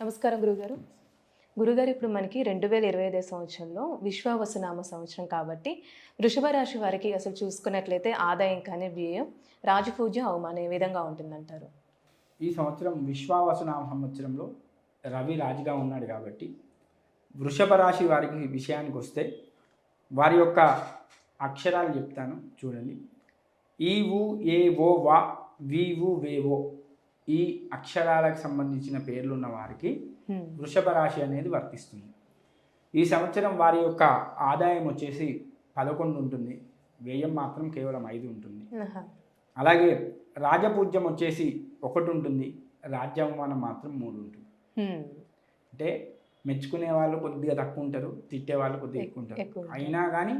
నమస్కారం గురుగారు. గురుగారు ఇప్పుడు మనకి రెండు వేల ఇరవై ఐదో సంవత్సరంలో విశ్వావసనామ సంవత్సరం కాబట్టి వృషభ రాశి వారికి అసలు చూసుకున్నట్లయితే ఆదాయం కానీ వ్యయం రాజపూజ అవమానం ఏ విధంగా ఉంటుందంటారు? ఈ సంవత్సరం విశ్వావసనామ సంవత్సరంలో రవి రాజుగా ఉన్నాడు కాబట్టి వృషభ రాశి వారికి విషయానికి వస్తే వారి యొక్క అక్షరాలు చెప్తాను చూడండి. ఈ ఊ ఏ ఓ వా వి ఊ వే ఓ ఈ అక్షరాలకు సంబంధించిన పేర్లు ఉన్న వారికి. వృషభ రాశి అనేది వర్తిస్తుంది ఈ సంవత్సరం వారి యొక్క ఆదాయం వచ్చేసి పదకొండు ఉంటుంది వ్యయం మాత్రం కేవలం ఐదు ఉంటుంది. అలాగే రాజపూజ్యం వచ్చేసి ఒకటి ఉంటుంది రాజ్యావమానం మాత్రం మూడు ఉంటుంది. అంటే మెచ్చుకునే వాళ్ళు కొద్దిగా తక్కువ ఉంటారు తిట్టే వాళ్ళు కొద్దిగా ఎక్కువ ఉంటారు. అయినా కానీ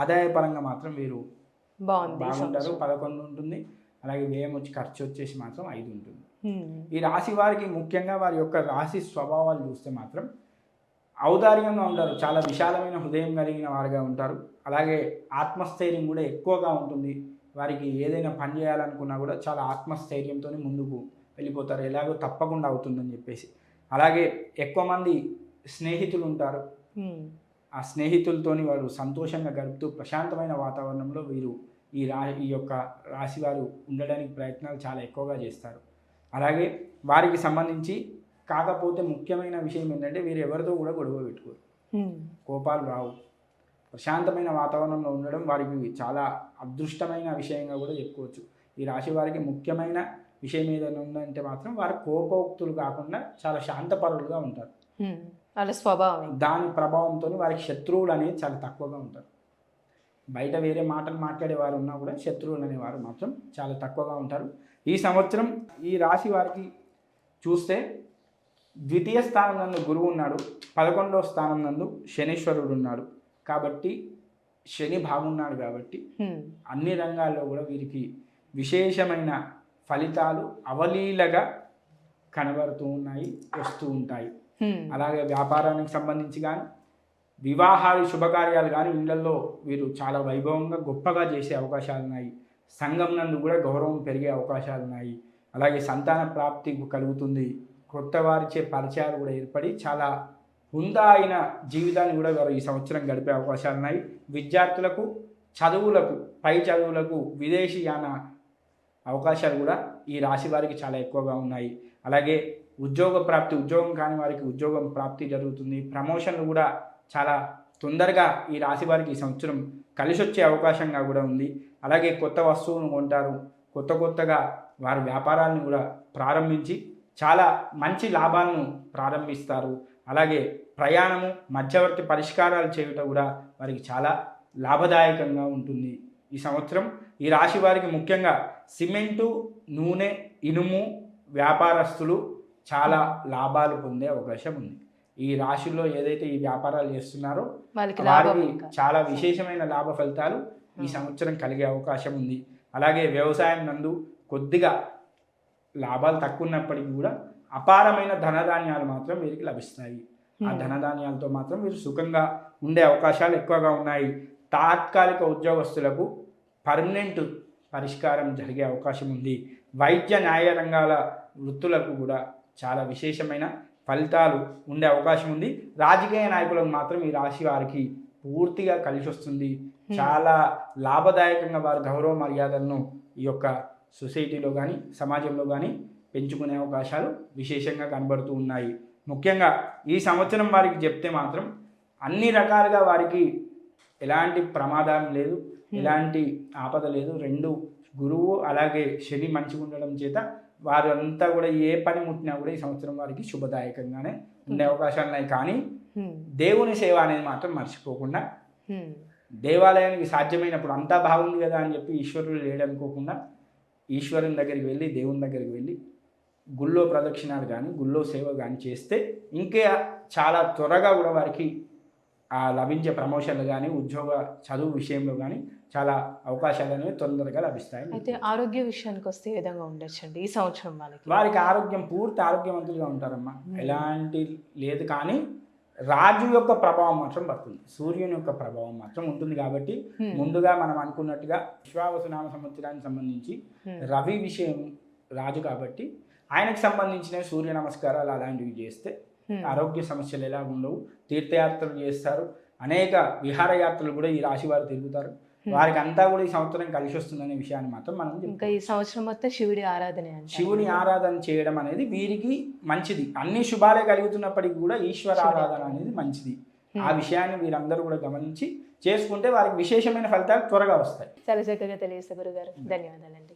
ఆదాయపరంగా మాత్రం వీరు బాగుంటారు. పదకొండు ఉంటుంది అలాగే వ్యయం వచ్చి ఖర్చు వచ్చేసి మాత్రం ఐదు ఉంటుంది. ఈ రాశి వారికి ముఖ్యంగా వారి యొక్క రాశి స్వభావాలు చూస్తే మాత్రం ఔదార్యంగా ఉంటారు. చాలా విశాలమైన హృదయం కలిగిన వారుగా ఉంటారు. అలాగే ఆత్మస్థైర్యం కూడా ఎక్కువగా ఉంటుంది. వారికి ఏదైనా పని చేయాలనుకున్నా కూడా చాలా ఆత్మస్థైర్యంతో ముందుకు వెళ్ళిపోతారు. ఎలాగో తప్పకుండా అవుతుందని చెప్పేసి. అలాగే ఎక్కువ మంది స్నేహితులు ఉంటారు. ఆ స్నేహితులతోని వారు సంతోషంగా గడుపుతూ ప్రశాంతమైన వాతావరణంలో వీరు ఈ రా ఈ యొక్క రాశి వారు ఉండడానికి ప్రయత్నాలు చాలా ఎక్కువగా చేస్తారు. అలాగే వారికి సంబంధించి కాకపోతే ముఖ్యమైన విషయం ఏంటంటే వీరు ఎవరితో కూడా గొడవ పెట్టుకోరు. కోపాలు రావు. ప్రశాంతమైన వాతావరణంలో ఉండడం వారికి చాలా అదృష్టమైన విషయంగా కూడా చెప్పుకోవచ్చు. ఈ రాశి వారికి ముఖ్యమైన విషయం ఏదైనా ఉందంటే మాత్రం వారు కోపోక్తులు కాకుండా చాలా శాంతపరులుగా ఉంటారు. వాళ్ళ స్వభావం దాని ప్రభావంతో వారికి శత్రువులు అనేది చాలా తక్కువగా ఉంటారు. బయట వేరే మాటలు మాట్లాడే వారు ఉన్నా కూడా శత్రువులు అనేవారు మాత్రం చాలా తక్కువగా ఉంటారు. ఈ సంవత్సరం ఈ రాశి వారికి చూస్తే ద్వితీయ స్థానం నందు గురువు ఉన్నాడు పదకొండవ స్థానం నందు శనీశ్వరుడు ఉన్నాడు కాబట్టి శని బాగున్నాడు కాబట్టి. అన్ని రంగాల్లో కూడా వీరికి విశేషమైన ఫలితాలు అవలీలగా కనబడుతూ ఉన్నాయి వస్తూ ఉంటాయి. అలాగే వ్యాపారానికి సంబంధించి కానీ వివాహాలు శుభకార్యాలు కానీ ఇళ్ళలో వీరు చాలా వైభవంగా గొప్పగా చేసే అవకాశాలు ఉన్నాయి సంఘం నందు కూడా గౌరవం పెరిగే అవకాశాలు ఉన్నాయి అలాగే సంతాన ప్రాప్తి కలుగుతుంది. కొత్త వారిచే పరిచయాలు కూడా ఏర్పడి చాలా హుందా అయిన జీవితాన్ని కూడా వారు ఈ సంవత్సరం గడిపే అవకాశాలు ఉన్నాయి విద్యార్థులకు చదువులకు పై చదువులకు విదేశీయాన అవకాశాలు కూడా ఈ రాశి వారికి చాలా ఎక్కువగా ఉన్నాయి. అలాగే ఉద్యోగ ప్రాప్తి ఉద్యోగం కాని వారికి ఉద్యోగం ప్రాప్తి జరుగుతుంది. ప్రమోషన్లు కూడా చాలా తొందరగా ఈ రాశి వారికి ఈ సంవత్సరం కలిసి వచ్చే అవకాశంగా కూడా ఉంది. అలాగే కొత్త వస్తువును కొంటారు. కొత్త కొత్తగా వారి వ్యాపారాలను కూడా ప్రారంభించి చాలా మంచి లాభాలను ప్రారంభిస్తారు. అలాగే ప్రయాణము మధ్యవర్తి పరిష్కారాలు చేయుట కూడా వారికి చాలా లాభదాయకంగా ఉంటుంది. ఈ సంవత్సరం ఈ రాశి వారికి ముఖ్యంగా సిమెంటు నూనె ఇనుము వ్యాపారస్తులు చాలా లాభాలు పొందే అవకాశం ఉంది. ఈ రాశిలో ఏదైతే ఈ వ్యాపారాలు చేస్తున్నారో వారికి. చాలా విశేషమైన లాభ ఫలితాలు ఈ సంవత్సరం కలిగే అవకాశం ఉంది. అలాగే వ్యవసాయం నందు కొద్దిగా లాభాలు తక్కువ ఉన్నప్పటికీ కూడా అపారమైన ధనధాన్యాలు మాత్రం వీరికి లభిస్తాయి. ఆ. ధనధాన్యాలతో మాత్రం వీరు సుఖంగా ఉండే అవకాశాలు ఎక్కువగా ఉన్నాయి. తాత్కాలిక ఉద్యోగస్తులకు పర్మనెంట్ పరిష్కారం జరిగే అవకాశం ఉంది. వైద్య న్యాయ రంగాల వృత్తులకు కూడా చాలా విశేషమైన ఫలితాలు ఉండే అవకాశం ఉంది. రాజకీయ నాయకులకు మాత్రం ఈ రాశి వారికి పూర్తిగా కలిసి వస్తుంది. చాలా లాభదాయకంగా వారి గౌరవ మర్యాదలను ఈ యొక్క సొసైటీలో కానీ సమాజంలో కానీ పెంచుకునే అవకాశాలు విశేషంగా కనబడుతూ ఉన్నాయి. ముఖ్యంగా ఈ సంవత్సరం వారికి చెప్తే మాత్రం అన్ని రకాలుగా వారికి ఎలాంటి ప్రమాదం లేదు ఎలాంటి ఆపద లేదు. రెండు గురువు అలాగే శని మంచిగా ఉండడం చేత వారంతా కూడా ఏ పని ముట్టినా కూడా ఈ సంవత్సరం వారికి శుభదాయకంగానే ఉండే అవకాశాలు ఉన్నాయి కానీ హ్మ్. దేవుని సేవ అనేది మాత్రం మర్చిపోకుండా హ్మ్. దేవాలయానికి సాధ్యమైనప్పుడు అంతా బాగుంది కదా అని చెప్పి ఈశ్వరుడు లేడనుకోకుండా ఈశ్వరుని దగ్గరికి వెళ్ళి దేవుని దగ్గరికి వెళ్ళి గుళ్ళో ప్రదక్షిణాలు కానీ గుళ్ళో సేవ కానీ చేస్తే ఇంకా చాలా త్వరగా కూడా వారికి లభించే ప్రమోషన్లు కానీ ఉద్యోగ చదువు విషయంలో కానీ చాలా అవకాశాలు అనేవి తొందరగా లభిస్తాయి అయితే ఆరోగ్య విషయానికి వస్తే ఏ విధంగా ఉండొచ్చండి ఈ సంవత్సరం వాళ్ళకి వారికి ఆరోగ్యం పూర్తి ఆరోగ్యవంతులుగా ఉంటారమ్మా ఎలాంటి లేదు కానీ రాజు యొక్క ప్రభావం మాత్రం పడుతుంది సూర్యుని యొక్క ప్రభావం మాత్రం ఉంటుంది కాబట్టి. ముందుగా మనం అనుకున్నట్టుగా విశ్వావసునామ సంవత్సరానికి సంబంధించి. రవి విషయం రాజు కాబట్టి ఆయనకు సంబంధించిన సూర్య నమస్కారాలు అలాంటివి చేస్తే. ఆరోగ్య సమస్యలు ఎలా ఉండవు తీర్థయాత్రలు చేస్తారు. అనేక విహారయాత్రలు కూడా ఈ రాశి వారు తిరుగుతారు. వారికి అంతా కూడా ఈ సంవత్సరం కలిసి వస్తుందనే విషయాన్ని మాత్రం మనం ఇంకా. ఈ సంవత్సరం మొత్తం శివుడి ఆరాధనే శివుని ఆరాధన చేయడం అనేది వీరికి మంచిది. అన్ని శుభాలే కలుగుతున్నప్పటికీ కూడా ఈశ్వర ఆరాధన అనేది మంచిది. ఆ విషయాన్ని వీరందరూ కూడా గమనించి చేసుకుంటే వారికి విశేషమైన ఫలితాలు త్వరగా వస్తాయి. చాలా చక్కగా తెలియజేస్తారు గురుగారు. ధన్యవాదాలండి.